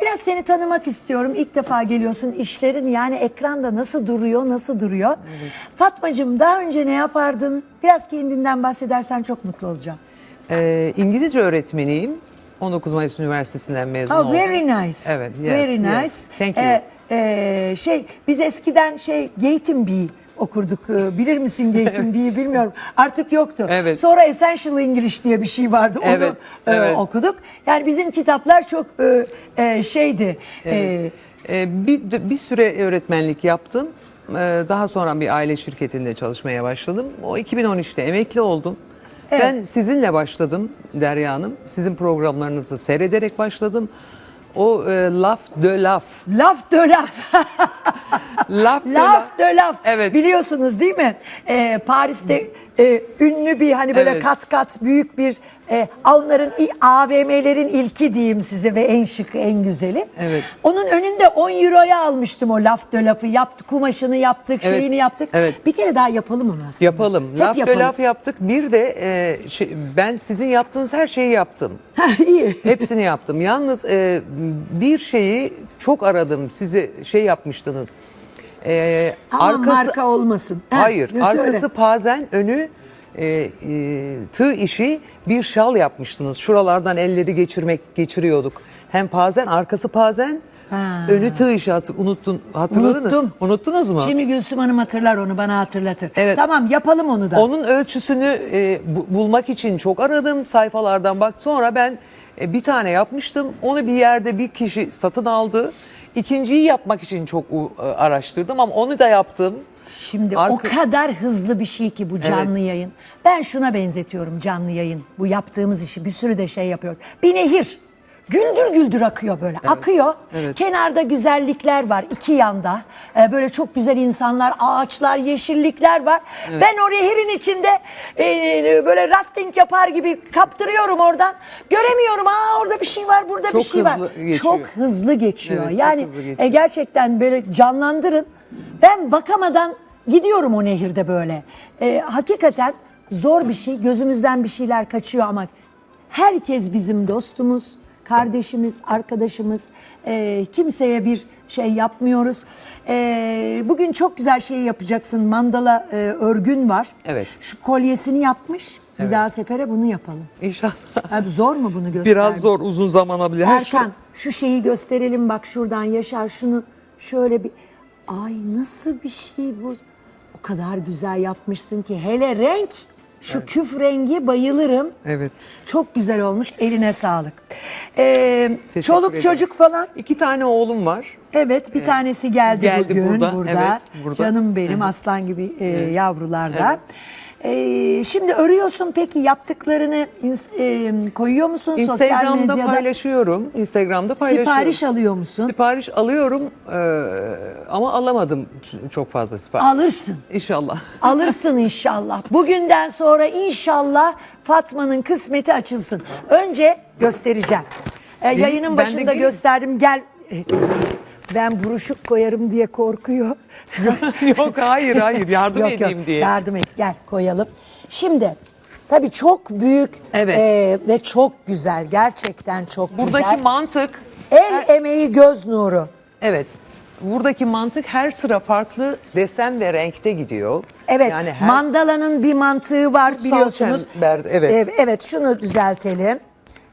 biraz seni tanımak istiyorum. İlk defa geliyorsun. İşlerin yani ekranda nasıl duruyor, nasıl duruyor? Fatmacığım daha önce ne yapardın? Biraz kendinden bahsedersen çok mutlu olacağım. Ee, İngilizce öğretmeniyim. 19 Mayıs Üniversitesi'nden mezun Oh, oldum. very nice. Evet, yes, very yes. nice. Thank you. Ee, e, şey biz eskiden şey Gatenby okurduk. Ee, Bilir misin Gatenby'yi bilmiyorum. Artık yoktu. Evet. Sonra Essential English diye bir şey vardı. Onu Evet, e, evet. okuduk. Yani bizim kitaplar çok e, e, şeydi. E, Ee, bir, bir süre öğretmenlik yaptım. Ee, daha sonra bir aile şirketinde çalışmaya başladım. O 2013'te emekli oldum. Evet. Ben sizinle başladım Derya Hanım. Sizin programlarınızı seyrederek başladım. O e, laf de laf. laf de laf. Laf de laf de laf. Evet. Biliyorsunuz değil mi? Ee, Paris'te e, ünlü bir hani böyle Evet. kat kat büyük bir e, onların i- AVM'lerin ilki diyeyim size ve en şıkı en güzeli. Evet. Onun önünde 10 euroya almıştım o laf de lafı. Yaptık kumaşını yaptık, Evet. şeyini yaptık. Evet. Bir kere daha yapalım onu aslında. Yapalım. Hep laf de yapalım. laf yaptık. Bir de e, şey, ben sizin yaptığınız her şeyi yaptım. Ha, İyi. Hepsini yaptım. Yalnız e, bir şeyi çok aradım. Sizi şey yapmıştınız. E, Ama marka olmasın. Ha, Hayır. söyle. Arkası pazen, önü e, e, tığ işi bir şal yapmıştınız. Şuralardan elleri geçirmek geçiriyorduk. Hem pazen, arkası pazen, Ha. önü tığ işi hat, unuttun, hatırladınız mı? Unuttum. Unuttunuz mu? Şimdi Gülsüm Hanım hatırlar onu bana hatırlatır. Evet. Tamam yapalım onu da. Onun ölçüsünü e, bu- bulmak için çok aradım sayfalardan bak. Sonra ben e, bir tane yapmıştım. Onu bir yerde bir kişi satın aldı. İkinciyi yapmak için çok e, araştırdım ama onu da yaptım. Şimdi o Arka- kadar hızlı bir şey ki bu canlı yayın. Ben şuna benzetiyorum canlı yayın. Bu yaptığımız işi bir sürü de şey yapıyoruz. Bir nehir. Güldür güldür akıyor böyle. Akıyor. evet. Kenarda güzellikler var iki yanda. Ee, böyle çok güzel insanlar, ağaçlar, yeşillikler var. Ben o nehirin içinde e, böyle rafting yapar gibi kaptırıyorum oradan. Göremiyorum. Aa orada bir şey var, burada bir Çok şey var. hızlı geçiyor. Çok hızlı geçiyor. Evet, çok yani hızlı geçiyor. e, gerçekten böyle canlandırın. Ben bakamadan gidiyorum o nehirde böyle. E, hakikaten zor bir şey. Gözümüzden bir şeyler kaçıyor ama herkes bizim dostumuz, kardeşimiz, arkadaşımız. E, kimseye bir şey yapmıyoruz. E, bugün çok güzel şey yapacaksın. Mandala e, örgün var. Evet. Şu kolyesini yapmış. Bir Evet. daha sefere bunu yapalım. İnşallah. Abi zor mu bunu göstermek? Biraz zor uzun zaman alabilir. Ha, şu- Erkan şu şeyi gösterelim bak şuradan Yaşar şunu şöyle bir ay nasıl bir şey bu o kadar güzel yapmışsın ki hele renk şu küf rengi bayılırım. Evet. Çok güzel olmuş eline sağlık. Ee, çoluk ederim. çocuk falan İki tane oğlum var. Evet bir tanesi geldi, geldi bugün burada. burada, evet, burada. Canım benim aslan gibi e, yavrularda. E, şimdi örüyorsun peki yaptıklarını e, koyuyor musun sosyal Instagram'da medyada? paylaşıyorum. Instagram'da paylaşıyorum. Sipariş alıyor musun? Sipariş alıyorum e, ama alamadım ç- çok fazla sipariş. Alırsın. İnşallah. Alırsın inşallah. Bugünden sonra inşallah Fatma'nın kısmeti açılsın. Önce göstereceğim. E, yayının ben de başında gösterdim. Gel. Ben buruşuk koyarım diye korkuyor. yok hayır hayır yardım Yok, edeyim yok. diye. Yardım et gel koyalım. Şimdi tabii çok büyük Evet. e, ve çok güzel. Gerçekten çok Buradaki güzel. mantık El emeği göz nuru. evet. Buradaki mantık her sıra farklı desen ve renkte gidiyor. Evet, Yani her mandalanın bir mantığı var biliyorsunuz. çember, evet. Ev- Evet, şunu düzeltelim.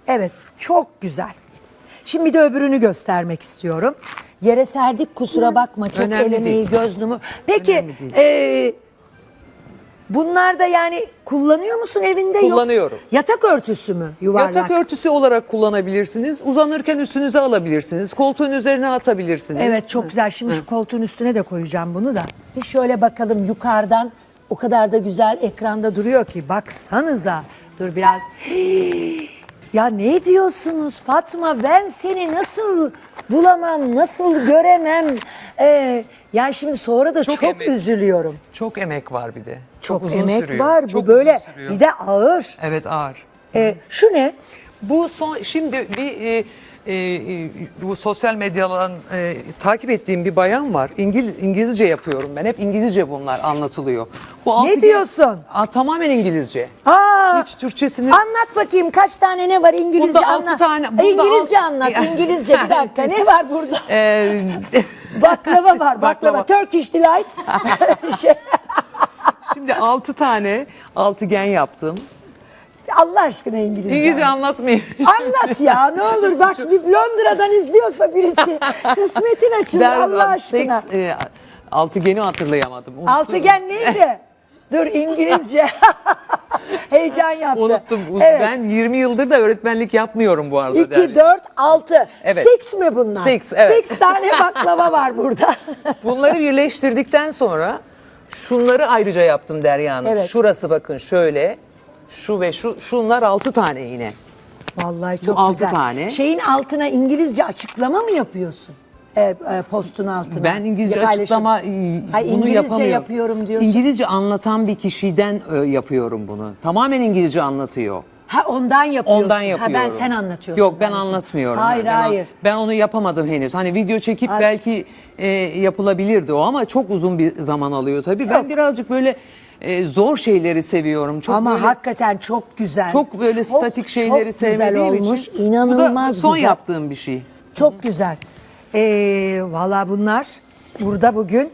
Evet, çok güzel. Şimdi bir de öbürünü göstermek istiyorum. Yere serdik kusura bakma çok Önemli el emeği değil. göz numu. Peki Önemli değil. e, bunlar da yani kullanıyor musun evinde Kullanıyorum. yoksa yatak örtüsü mü yuvarlak? yatak örtüsü olarak kullanabilirsiniz. Uzanırken üstünüze alabilirsiniz. Koltuğun üzerine atabilirsiniz. Evet çok güzel. Şimdi şu koltuğun üstüne de koyacağım bunu da. Bir şöyle bakalım yukarıdan o kadar da güzel ekranda duruyor ki baksanıza. Dur biraz. Ya ne diyorsunuz Fatma ben seni nasıl bulamam nasıl göremem. Ee, yani şimdi sonra da çok, Çok emek. üzülüyorum. Çok emek var bir de. Çok, uzun emek sürüyor. var bu Çok böyle uzun sürüyor. bir de ağır. Evet ağır. Ee, şu ne? Bu son şimdi bir e, e, e, bu sosyal medyadan e, takip ettiğim bir bayan var. İngil, İngilizce yapıyorum ben. Hep İngilizce bunlar anlatılıyor. Bu altı gen- diyorsun? Aa, tamamen İngilizce. Aa, Hiç Türkçesini anlat bakayım kaç tane ne var İngilizce Burada altı anlat. tane- burada İngilizce alt- anlat İngilizce bir dakika ne var burada? Ee, Baklava var baklava. Baklava. Turkish Delight. şey, şimdi 6 tane altıgen yaptım. Allah aşkına İngilizce. İngilizce anlatmayayım. Anlat ya ne olur bak bir Londra'dan izliyorsa birisi kısmetin açılır Allah aşkına. seks, e, altıgeni hatırlayamadım. Unuttum. Altıgen neydi? Dur İngilizce. Heyecan yaptı. Unuttum. Evet. Ben 20 yıldır da öğretmenlik yapmıyorum bu arada. 2, Derya. 4, 6. Evet. Six mi bunlar? Six, evet. Six tane baklava var burada. Bunları birleştirdikten sonra şunları ayrıca yaptım Derya Hanım. Evet. Şurası bakın şöyle. Şu ve şu şunlar 6 tane yine. Vallahi çok altı güzel. tane. Şeyin altına İngilizce açıklama mı yapıyorsun? E, e, postun altına. Ben İngilizce Paylaşım. açıklama e, Hayır, bunu İngilizce yapamıyorum. yapıyorum diyorsun. İngilizce anlatan bir kişiden e, yapıyorum bunu. Tamamen İngilizce anlatıyor. Ha ondan yapıyorsun. Ondan Ha yapıyorum. ben sen anlatıyorsun. Yok ben anlatmıyorum. Hayır ben, hayır. Ben onu yapamadım henüz. Hani video çekip Hayır. belki e, yapılabilirdi o ama çok uzun bir zaman alıyor tabii. Ben birazcık böyle e, zor şeyleri seviyorum. Çok Ama böyle, hakikaten çok güzel. çok böyle Çok, statik şeyleri çok güzel sevmediğim olmuş. için. İnanılmaz Bu da son güzel. yaptığım bir şey. Çok güzel. Ee, Valla bunlar burada bugün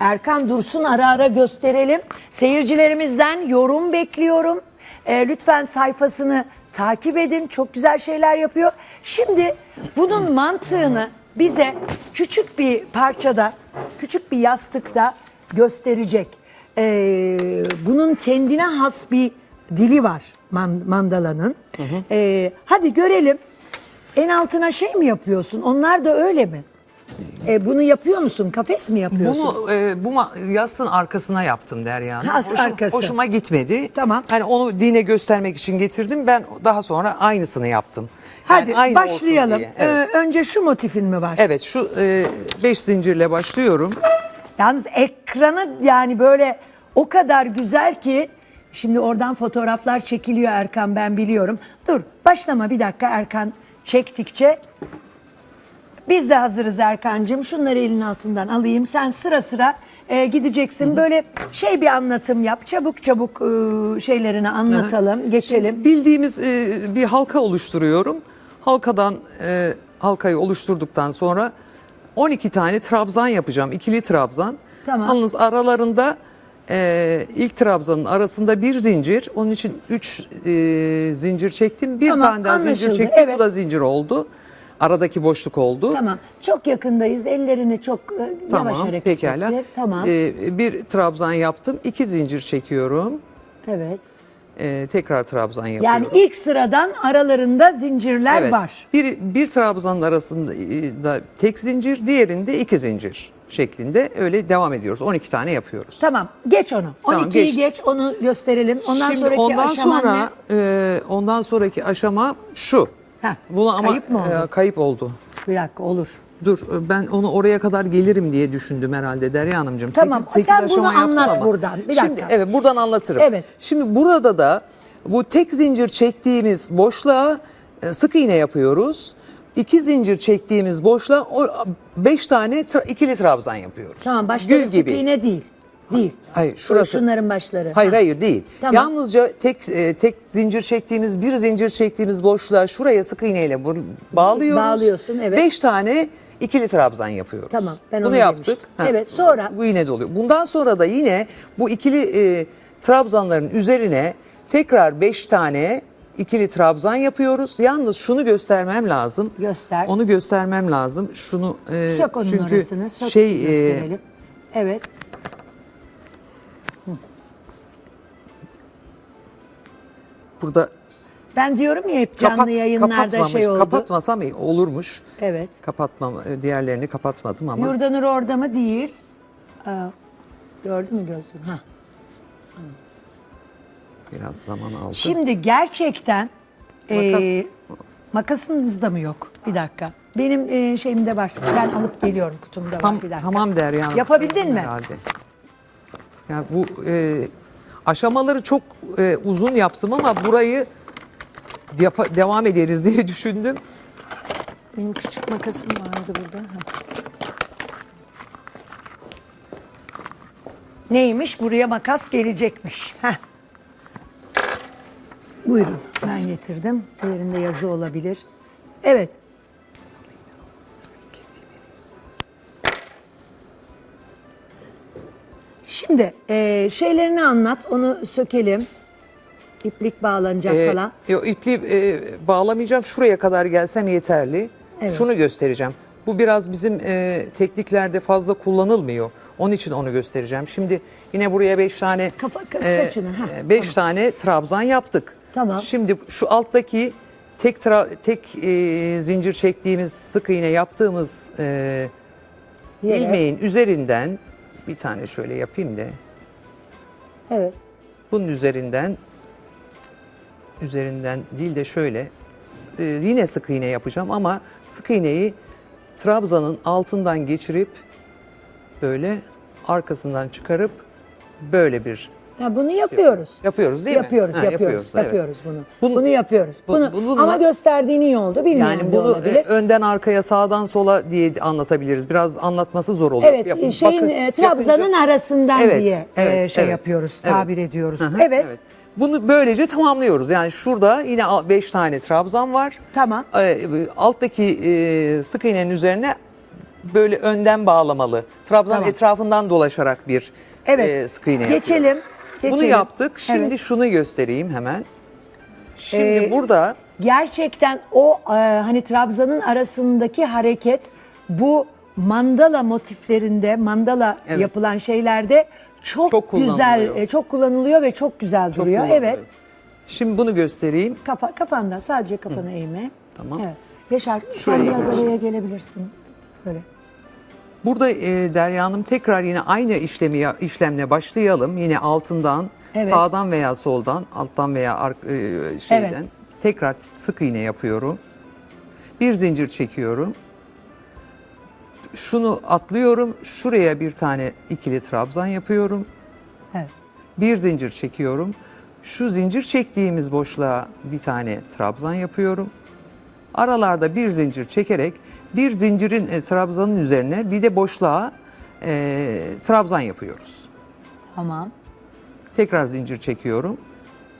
Erkan Dursun ara ara gösterelim. Seyircilerimizden yorum bekliyorum. Ee, lütfen sayfasını takip edin. Çok güzel şeyler yapıyor. Şimdi bunun mantığını bize küçük bir parçada, küçük bir yastıkta gösterecek. Ee, bunun kendine has bir dili var man- mandalanın. Ee, hadi görelim. En altına şey mi yapıyorsun? Onlar da öyle mi? E, bunu yapıyor musun? Kafes mi yapıyorsun? Bunu e, bu ma- yastığın arkasına yaptım Derya Hanım. Ha, Hoşum- arkası. Hoşuma gitmedi. Tamam. Hani onu dine göstermek için getirdim. Ben daha sonra aynısını yaptım. Hadi Yani aynı olsun başlayalım. diye. Evet. Ee, önce şu motifin mi var? Evet şu 5 zincirle başlıyorum. Yalnız ekranı yani böyle o kadar güzel ki şimdi oradan fotoğraflar çekiliyor Erkan ben biliyorum. Dur başlama bir dakika Erkan çektikçe. Biz de hazırız Erkancığım. Şunları elin altından alayım. Sen sıra sıra e, gideceksin. Böyle şey bir anlatım yap. Çabuk çabuk e, şeylerini anlatalım, geçelim. Bildiğimiz e, bir halka oluşturuyorum. Halkadan e, halkayı oluşturduktan sonra 12 tane trabzan yapacağım. ikili trabzan. Tamam. Yalnız aralarında e, ilk trabzanın arasında bir zincir. Onun için 3 zincir çektim. Bir Tamam, tane daha zincir anlaşıldı. çektim. Evet. Bu da zincir oldu. Aradaki boşluk oldu. Tamam. Çok yakındayız. Ellerini çok e, yavaş hareket pekala. ettir. Tamam. E, bir trabzan yaptım. iki zincir çekiyorum. evet. E, tekrar trabzan yapıyorum. Yani ilk sıradan aralarında zincirler Evet. var. Bir, bir trabzanın arasında e, tek zincir, diğerinde iki zincir şeklinde öyle devam ediyoruz. 12 tane yapıyoruz. Tamam. Geç onu. Tamam, 12'yi geçtim. geç onu gösterelim. Ondan Şimdi sonraki ondan aşaman sonra e, ondan sonraki aşama şu. Heh, Bunu ama kayıp mı oldu? e, kayıp oldu. ne? Bir dakika olur. Dur e, ben onu oraya kadar gelirim diye düşündüm herhalde Derya Hanımcığım. Tamam, Sekiz- sekiz sen bunu anlat ama. buradan. Bir Şimdi dakika. evet buradan anlatırım. Evet. Şimdi burada da bu tek zincir çektiğimiz boşluğa e, sık iğne yapıyoruz. İki zincir çektiğimiz boşluğa beş tane tra- ikili trabzan yapıyoruz. Tamam başları Gül sık gibi. iğne değil. Değil. Hayır, şurası. Şunların başları. Hayır Ha. hayır değil. Tamam. Yalnızca tek e, tek zincir çektiğimiz bir zincir çektiğimiz boşluğa şuraya sık iğneyle bağlıyoruz. Bağlıyorsun, evet. Beş tane ikili trabzan yapıyoruz. Tamam, ben Bunu onu yaptık. demiştim. Evet, sonra? Bu yine doluyor. Bundan sonra da yine bu ikili e, trabzanların üzerine tekrar beş tane ikili trabzan yapıyoruz. Yalnız şunu göstermem lazım. Göster. Onu göstermem lazım. Şunu e, Sök onun çünkü orasını. Sök şey e, gösterelim. Evet. burada Ben diyorum ya hep canlı Kapat, yayınlarda kapatmamış, şey oldu. Kapatmasam iyi olurmuş. Evet. Kapatmam, e, diğerlerini kapatmadım ama. Yurdanur orada mı? Değil. Aa, gördün mü gözüm? Ha. Biraz zaman aldı. Şimdi gerçekten Makas. e, makasınızda mı yok? Bir dakika. Benim e, şeyimde var. Ben alıp geliyorum kutumda Tam, var. Bir dakika. tamam Derya Hanım. Yapabildin mi? Herhalde. Ya bu e, aşamaları çok e, uzun yaptım ama burayı yapa- devam ederiz diye düşündüm. Benim küçük makasım vardı burada. Ha. Neymiş? Buraya makas gelecekmiş. Heh. Buyurun ben getirdim. Diğerinde yazı olabilir. Evet. Şimdi e, şeylerini anlat, onu sökelim. İplik bağlanacak Ee, falan. Yok ipliği e, bağlamayacağım. Şuraya kadar gelsem yeterli. Evet. Şunu göstereceğim. Bu biraz bizim e, tekniklerde fazla kullanılmıyor. Onun için onu göstereceğim. Şimdi yine buraya beş tane Kafa- ka- saçını, heh, 5 tane trabzan yaptık. Tamam. Şimdi şu alttaki tek tra- tek e, zincir çektiğimiz sık iğne yaptığımız e, Yere. ilmeğin üzerinden bir tane şöyle yapayım da Evet. bunun üzerinden üzerinden değil de şöyle e, yine sık iğne yapacağım ama sık iğneyi trabzanın altından geçirip böyle arkasından çıkarıp böyle bir Ya bunu yapıyoruz. yapıyoruz değil mi? yapıyoruz, Ha, yapıyoruz, evet. yapıyoruz bunu. Bunu- Bunu, yapıyoruz. bu- Bunu, bununla- ama gösterdiğin iyi oldu. Bilmiyorum Yani bunu olabilir. e, önden arkaya sağdan sola diye anlatabiliriz. Biraz anlatması zor oluyor. Evet, Yap- şeyin bakın- e, trabzanın yapınca- arasından Evet, diye e, evet, şey evet. yapıyoruz, Evet. tabir ediyoruz. Hı hı, evet. Bunu böylece tamamlıyoruz. Yani şurada yine 5 tane trabzan var. Tamam. Ee, alttaki e, sık iğnenin üzerine böyle önden bağlamalı. Trabzan Tamam. etrafından dolaşarak bir Evet. e, sık iğne Geçelim, yapıyoruz. Bunu geçelim. yaptık. Şimdi Evet. şunu göstereyim hemen. Şimdi Ee, burada Gerçekten o e, hani trabzanın arasındaki hareket bu mandala motiflerinde, mandala Evet. yapılan şeylerde çok, Çok güzel, e, çok kullanılıyor ve çok güzel çok duruyor. Evet. Şimdi bunu göstereyim. Kafa, kafanda sadece kafanı eğme. Tamam. Evet. Yaşar sen Şuraya biraz yapalım. araya gelebilirsin. Böyle. Burada e, Derya Hanım tekrar yine aynı işlemi işlemle başlayalım. Yine altından, Evet. sağdan veya soldan, alttan veya ar- e, şeyden Evet. tekrar sık iğne yapıyorum. Bir zincir çekiyorum. Şunu atlıyorum. Şuraya bir tane ikili trabzan yapıyorum. Evet. Bir zincir çekiyorum. Şu zincir çektiğimiz boşluğa bir tane trabzan yapıyorum. Aralarda bir zincir çekerek bir zincirin e, trabzanın üzerine bir de boşluğa e, trabzan yapıyoruz. Tamam. Tekrar zincir çekiyorum.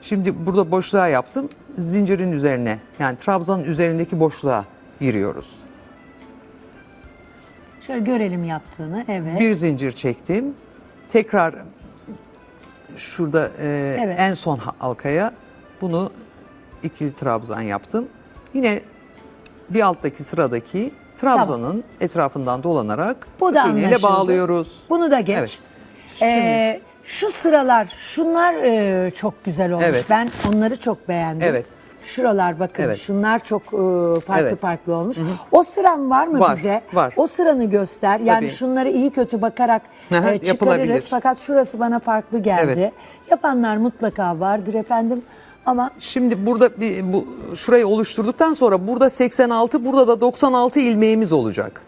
Şimdi burada boşluğa yaptım. Zincirin üzerine yani trabzanın üzerindeki boşluğa giriyoruz. Şöyle görelim yaptığını. Evet. Bir zincir çektim. Tekrar şurada e, Evet. en son ha- halkaya bunu ikili trabzan yaptım. Yine bir alttaki sıradaki trabzanın etrafından dolanarak Bu da iğneyle bağlıyoruz. Bunu da geç. Evet. Ee, şu sıralar, şunlar e, çok güzel olmuş. Evet. Ben onları çok beğendim. Evet. Şuralar bakın, Evet. şunlar çok e, farklı Evet. farklı olmuş. O sıran var mı Var, bize? var. O sıranı göster. Yani Tabii. şunları iyi kötü bakarak Hı hı, e, çıkarırız. yapılabilir. Fakat şurası bana farklı geldi. Evet. Yapanlar mutlaka vardır efendim. Ama Şimdi burada bir bu şurayı oluşturduktan sonra burada 86 burada da 96 ilmeğimiz olacak.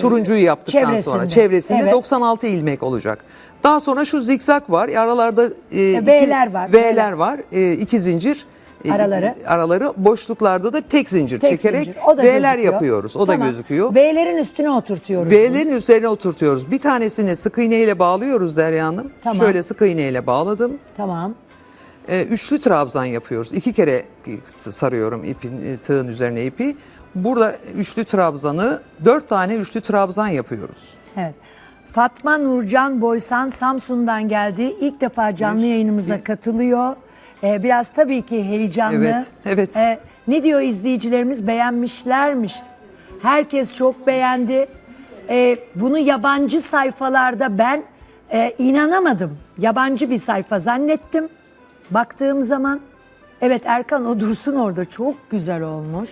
Turuncuyu yaptıktan sonra Ee, çevresinde. çevresinde Evet. 96 ilmek olacak. Daha sonra şu zikzak var. Aralarda e, iki- V'ler var. V'ler var. E, iki zincir. e, Araları. araları boşluklarda da tek zincir tek çekerek zincir. O da V'ler gözüküyor. yapıyoruz. O Tamam. da gözüküyor. V'lerin üstüne oturtuyoruz. V'lerin üzerine oturtuyoruz. Bir tanesini sık iğne ile bağlıyoruz Derya Hanım. Tamam. Şöyle sık iğne ile bağladım. Tamam. E, üçlü trabzan yapıyoruz. İki kere sarıyorum ipin e, tığın üzerine ipi. Burada üçlü trabzanı dört tane üçlü trabzan yapıyoruz. Evet. Fatma Nurcan Boysan Samsun'dan geldi. İlk defa canlı Bir, yayınımıza bir. katılıyor. Ee, biraz tabii ki heyecanlı. Evet, evet. Ee, ne diyor izleyicilerimiz? Beğenmişlermiş. Herkes çok beğendi. Ee, bunu yabancı sayfalarda ben e, inanamadım. Yabancı bir sayfa zannettim. Baktığım zaman evet Erkan o dursun orada çok güzel olmuş.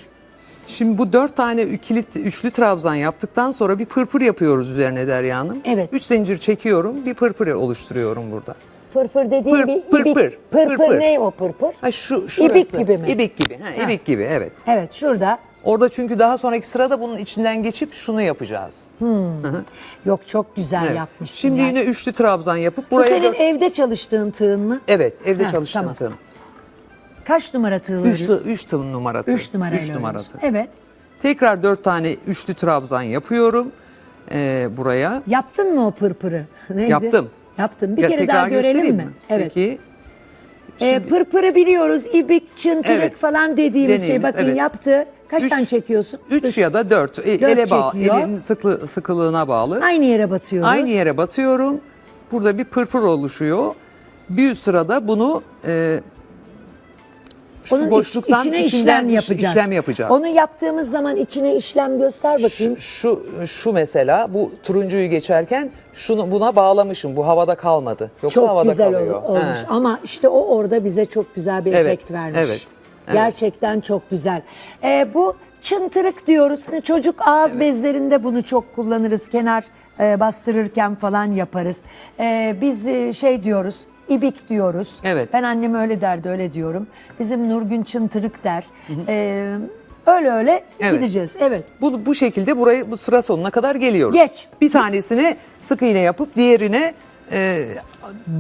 Şimdi bu dört tane ikili, üçlü trabzan yaptıktan sonra bir pırpır yapıyoruz üzerine Derya Hanım. Evet. Üç zincir çekiyorum, bir pırpır oluşturuyorum burada. Pırpır dediğin Pır- bir ibik. pır, Pırpır, pır- pır. ne o pırpır? Ha şu şurası. İbik gibi mi? İbik gibi. Ha, ibik gibi evet. Evet şurada. Orada çünkü daha sonraki sırada bunun içinden geçip şunu yapacağız. Yok çok güzel Evet. yapmışsın. Şimdi yani. yine üçlü trabzan yapıp Bu buraya senin dört- evde çalıştığın tığın mı? Evet, evde Ha, çalıştığım tamam. tığım. Kaç numara tığları? Üç, tığ, üç tığın numara tığ. Üç numarayla Üç numara tığ. Evet. Tekrar dört tane üçlü trabzan yapıyorum e, buraya. Yaptın mı o pırpırı? Neydi? Yaptım. Yaptın. Bir Ya kere tekrar daha görelim göstereyim mi? Evet. Peki. Ee, pırpırı biliyoruz. İbik, çıntırık Evet. falan dediğimiz şey. Deneyimiz, Bakın evet. yaptı. Kaç Üç- tane çekiyorsun? Üç ya da dört. E, Dört ele bağlı. Elin sıklı, sıkılığına bağlı. Aynı yere batıyoruz. Aynı yere batıyorum. Burada bir pırpır oluşuyor. Bir sırada bunu e, şu Onun iç- boşluktan içine içinden işlem iş- yapacağız. işlem yapacağız. Onu yaptığımız zaman içine işlem göster bakayım. Şu, şu şu mesela bu turuncuyu geçerken şunu buna bağlamışım. Bu havada kalmadı. Yoksa çok havada güzel kalıyor. ol- olmuş He. ama işte o orada bize çok güzel bir Evet, efekt vermiş. evet. Gerçekten çok güzel. Ee, bu çıntırık diyoruz. Hani çocuk ağız bezlerinde bunu çok kullanırız. Kenar e, bastırırken falan yaparız. Ee, biz e, şey diyoruz. ibik diyoruz. Evet. Ben annem öyle derdi öyle diyorum. Bizim Nurgün çıntırık der. Ee, öyle öyle Evet. gideceğiz. Evet. Bu, bu şekilde burayı bu sıra sonuna kadar geliyoruz. Geç. Bir tanesine sık iğne yapıp diğerine e,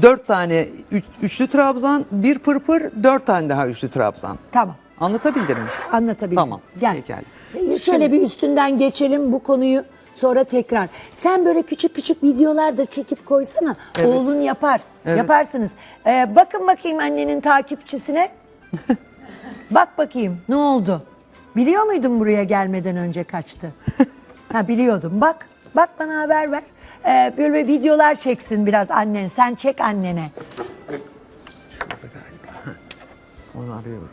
dört tane üç- üçlü trabzan, bir pırpır, dört tane daha üçlü trabzan. Tamam. Anlatabildim mi? Anlatabildim. Tamam, Gel. pekala. Ee, Şöyle Şimdi- bir üstünden geçelim bu konuyu sonra tekrar. Sen böyle küçük küçük videolar da çekip koysana. Evet. Oğlun yapar. Evet. Yaparsınız. Ee, bakın bakayım annenin takipçisine. Bak bakayım ne oldu? Biliyor muydun buraya gelmeden önce kaçtı? ha biliyordum. Bak. Bak bana haber ver. Ee, böyle videolar çeksin biraz annen. Sen çek annene. Şurada galiba. Onu arıyorum.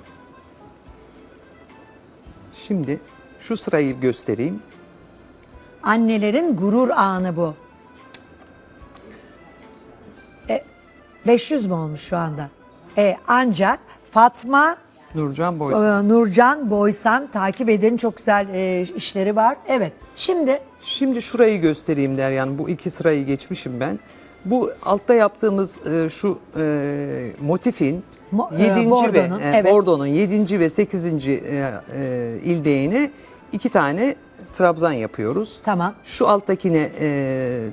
Şimdi şu sırayı göstereyim. Annelerin gurur anı bu. E, 500 mü olmuş şu anda? E, ancak Fatma Nurcan e, Boysan. Nurcan Boysan takip edin çok güzel e, işleri var. Evet. Şimdi Şimdi şurayı göstereyim der yani bu iki sırayı geçmişim ben. Bu altta yaptığımız e, şu e, motifin Mo- e, 7. bordonun, ve e, evet. bordonun 7. ve 8. E, e, ildeğine iki tane trabzan yapıyoruz. Tamam. Şu alttakine e,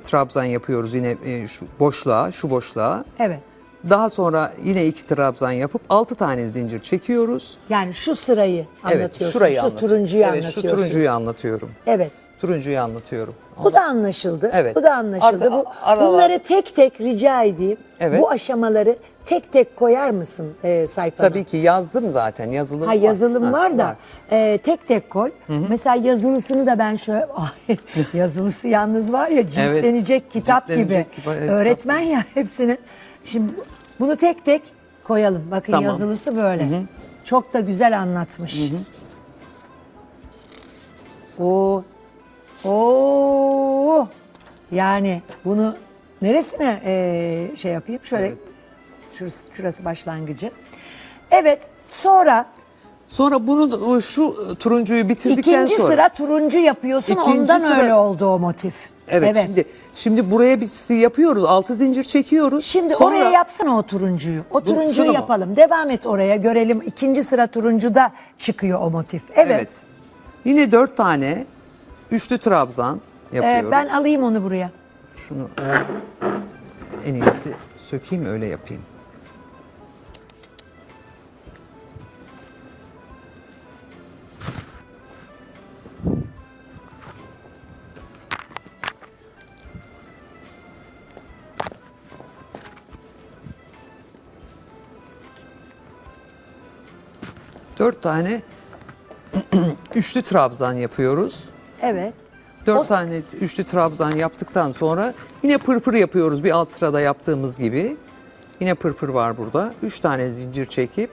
trabzan yapıyoruz yine e, şu boşluğa, şu boşluğa. evet. Daha sonra yine iki trabzan yapıp 6 tane zincir çekiyoruz. Yani şu sırayı anlatıyorsun. Evet, şurayı şu anlatıyorum. turuncuyu evet, anlatıyorsun. şu turuncuyu anlatıyorum. Evet. Turuncuyu anlatıyorum. Bu da anlaşıldı. Evet. Bu da anlaşıldı. Arada- Bu, aralar- bunları tek tek rica edeyim. Evet. Bu aşamaları tek tek koyar mısın e, sayfana? Tabii ki yazdım zaten yazılım Ha var. yazılım Ha, var da e, tek tek koy. Mesela yazılısını da ben şöyle yazılısı yalnız var ya ciltlenecek kitap ciltlenecek gibi. evet, Öğretmen ya hepsini. Şimdi bunu tek tek koyalım. Bakın Tamam. yazılısı böyle. Çok da güzel anlatmış. Oo. Oo. Yani bunu neresine e, şey yapayım? Şöyle şurası, şurası başlangıcı. Evet. Sonra Sonra bunu da- şu turuncuyu bitirdikten ikinci sonra. sıra turuncu yapıyorsun. İkinci Ondan sıra- öyle oldu o motif. Evet, Şimdi şimdi buraya biz yapıyoruz. Altı zincir çekiyoruz. Şimdi Sonra- oraya yapsana o turuncuyu. O şunu turuncuyu mu? yapalım. Devam et oraya görelim. İkinci sıra turuncuda çıkıyor o motif. Evet. Evet. Yine dört tane üçlü trabzan Ee, yapıyoruz. ben alayım onu buraya. Şunu en iyisi sökeyim öyle yapayım. Dört tane üçlü trabzan yapıyoruz. Evet. Dört O- tane üçlü trabzan yaptıktan sonra yine pırpır yapıyoruz bir alt sırada yaptığımız gibi. Yine pırpır var burada. Üç tane zincir çekip.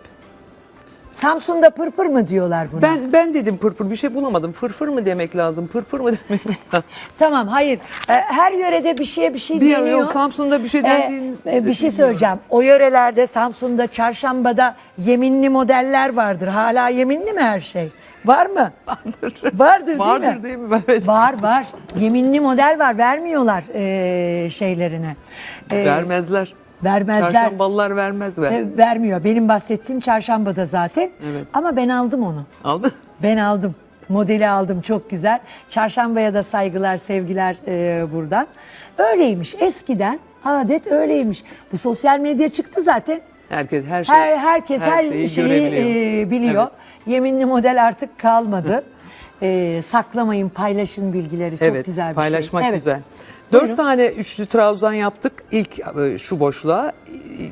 Samsun'da pırpır mı diyorlar buna? Ben ben dedim pırpır bir şey bulamadım. Fırfır mı demek lazım? Pırpır mı demek lazım? Tamam hayır. Ee, her yörede bir şeye bir şey Bir yer deniyor. yok, Samsun'da bir şey Ee, dendiğini- e, bir şey söyleyeceğim. O yörelerde Samsun'da çarşambada yeminli modeller vardır. Hala yeminli mi her şey? Var mı? Vardır. Vardır değil Vardır mi? değil mi? Evet. Var var. Yeminli model var. Vermiyorlar ee, şeylerine. Ee, Vermezler. Vermezler. Çarşambalılar vermez ver. e, vermiyor. Benim bahsettiğim çarşambada zaten. Evet. Ama ben aldım onu. Aldın? Ben aldım. Modeli aldım çok güzel. Çarşambaya da saygılar, sevgiler e, buradan. Öyleymiş eskiden adet öyleymiş. Bu sosyal medya çıktı zaten. Herkes her şey. Her herkes her, şeyi, görebiliyor. e, biliyor. Evet. Yeminli model artık kalmadı. e, saklamayın, paylaşın bilgileri. Çok evet, güzel bir paylaşmak şey. Evet. güzel. Buyurun. Dört tane üçlü trabzan yaptık. İlk e, şu boşluğa,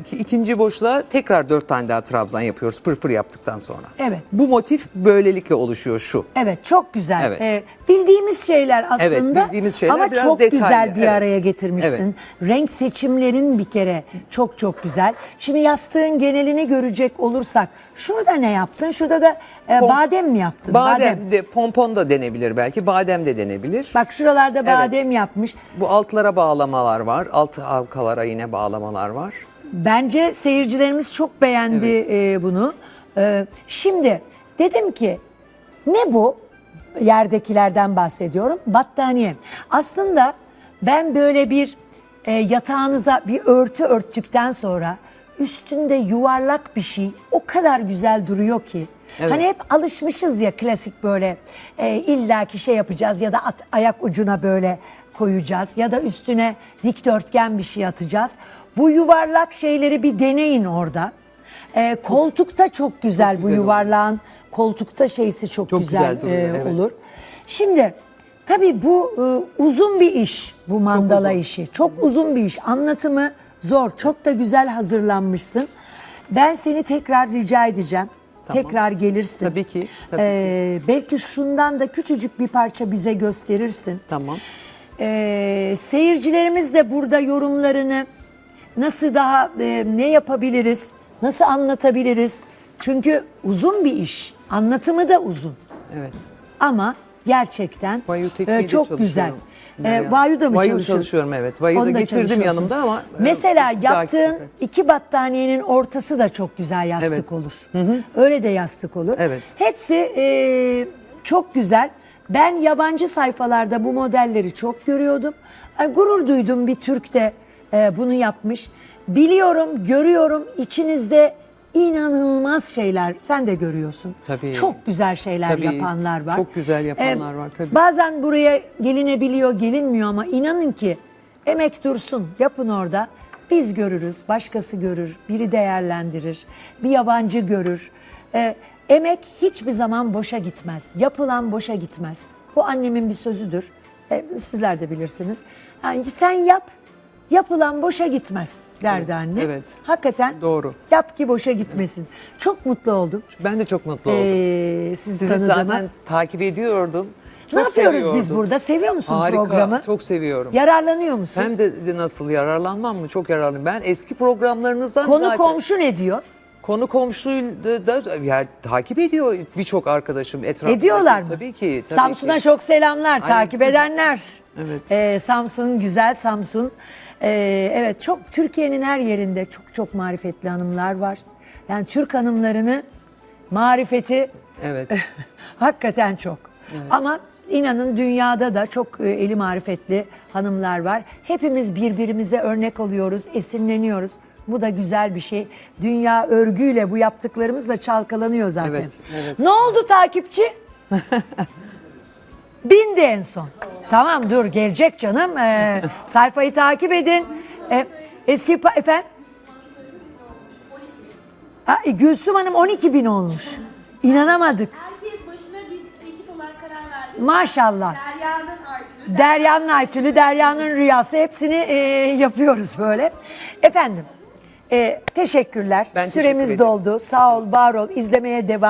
iki- ikinci boşluğa tekrar dört tane daha trabzan yapıyoruz pırpır yaptıktan sonra. Evet. Bu motif böylelikle oluşuyor şu. Evet çok güzel. Evet. Ee, bildiğimiz şeyler aslında Evet, bildiğimiz şeyler ama çok detaylı, güzel bir evet. araya getirmişsin. Renk seçimlerin bir kere çok çok güzel. Şimdi yastığın genelini görecek olursak şurada ne yaptın? Şurada da e, Pom- badem mi yaptın? Badem, de pompon da denebilir belki, badem de denebilir. Bak şuralarda badem yapmış. Bu altlara bağlamalar var, alt halkalara yine bağlamalar var. Bence seyircilerimiz çok beğendi e, bunu. E, şimdi dedim ki ne bu? Yerdekilerden bahsediyorum. Battaniye. Aslında ben böyle bir e, yatağınıza bir örtü örttükten sonra üstünde yuvarlak bir şey o kadar güzel duruyor ki. Evet. Hani hep alışmışız ya klasik böyle e, illaki şey yapacağız ya da at- ayak ucuna böyle koyacağız ya da üstüne dikdörtgen bir şey atacağız. Bu yuvarlak şeyleri bir deneyin orada. E, koltukta çok güzel bu güzel yuvarlağın koltukta şeysi çok, Çok güzel, güzel duruyor, e, evet. olur. Şimdi tabii bu e, uzun bir iş bu mandala uzun. işi. Çok uzun bir iş. Anlatımı zor. Çok da güzel hazırlanmışsın. Ben seni tekrar rica edeceğim. Tamam. Tekrar gelirsin. Tabii ki, tabii Ee, belki şundan da küçücük bir parça bize gösterirsin. Tamam. Ee, seyircilerimiz de burada yorumlarını nasıl daha e, ne yapabiliriz, nasıl anlatabiliriz? Çünkü uzun bir iş, anlatımı da uzun Evet. ama gerçekten Vayu e, de çok çalışıyorum. güzel. Ee, Vayu da mı Vayu çalışıyorsun? çalışıyorum, evet. Vayu da Onu getirdim çalışıyorsun. yanımda ama, e, Mesela dahaki yaptığın iki battaniyenin ortası da çok güzel yastık Evet. olur. Öyle de yastık olur. Evet. Hepsi e, çok güzel. Ben yabancı sayfalarda bu modelleri çok görüyordum. Ay, gurur duydum bir Türk de e, bunu yapmış. Biliyorum, görüyorum içinizde inanılmaz şeyler. Sen de görüyorsun. Tabii. Çok güzel şeyler Tabii, yapanlar var. çok güzel yapanlar E, var, tabii. Bazen buraya gelinebiliyor, gelinmiyor ama inanın ki emek dursun, yapın orada. Biz görürüz, başkası görür, biri değerlendirir, bir yabancı görür. Ee, emek hiçbir zaman boşa gitmez, yapılan boşa gitmez. Bu annemin bir sözüdür, Ee, sizler de bilirsiniz. Yani sen yap, yapılan boşa gitmez derdi Evet, anne. evet. Hakikaten Doğru. yap ki boşa gitmesin. Çok mutlu oldum. Ben de çok mutlu oldum. Ee, sizi Sizi tanıdığıma. zaten takip ediyordum. Ne Çok yapıyoruz biz burada? Seviyor musun Harika, programı? çok seviyorum. Yararlanıyor musun? Hem de, de nasıl yararlanmam mı? Çok yararlanıyorum. Ben eski programlarınızdan Konu zaten... komşu ne diyor? Konu komşuyu da, da yani, takip ediyor birçok arkadaşım etrafında. Ediyorlar mı? Tabii ki. Tabii Samsun'a ki. çok selamlar takip edenler. Evet. Ee, Samsun, güzel Samsun. Ee, evet çok Türkiye'nin her yerinde çok çok marifetli hanımlar var. Yani Türk hanımlarını marifeti Evet. hakikaten çok. Ama inanın dünyada da çok e, eli marifetli hanımlar var. Hepimiz birbirimize örnek oluyoruz, esinleniyoruz. Bu da güzel bir şey. Dünya örgüyle bu yaptıklarımızla çalkalanıyor zaten. Evet, evet. Ne oldu takipçi? Bindi en son. Tamam dur gelecek canım. Ee, sayfayı takip edin. E, e, sipa, efendim? Ha, e, Gülsüm Hanım 12 bin olmuş. İnanamadık. Herkes başına biz ekip olarak karar verdik. Maşallah. Derya'nın artırı. Derya'nın Aytülü, Derya'nın Rüyası hepsini e, yapıyoruz böyle. Efendim e, teşekkürler. Ben teşekkür Süremiz ederim. doldu. Sağ ol, var ol. İzlemeye devam.